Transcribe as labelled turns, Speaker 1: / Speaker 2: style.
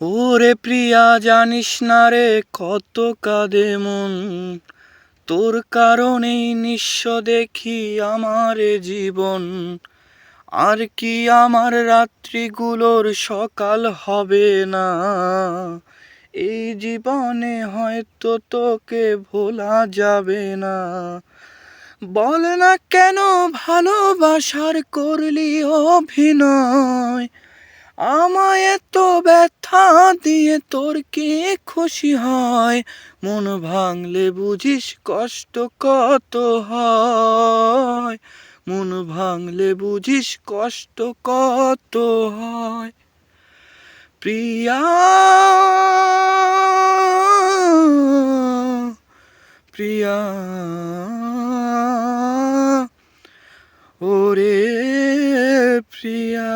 Speaker 1: ওরে প্রিয়া, জানিস না রে কত কাঁদে মন? তোর কারণেই নিঃস্ব দেখি আমার জীবন। আর কি আমার রাত্রিগুলোর সকাল হবে না? এই জীবনে হয়তো তোকে ভোলা যাবে না। বল না কেন ভালোবাসার করলি অভিনয়? আমায় এত ব্যথা হাত দিয়ে তোর কে খুশি হয়? মন ভাঙলে বুঝিস কষ্ট কত হয়। মন ভাঙলে বুঝিস কষ্ট কত হয়। প্রিয়া প্রিয়া, ওরে প্রিয়া।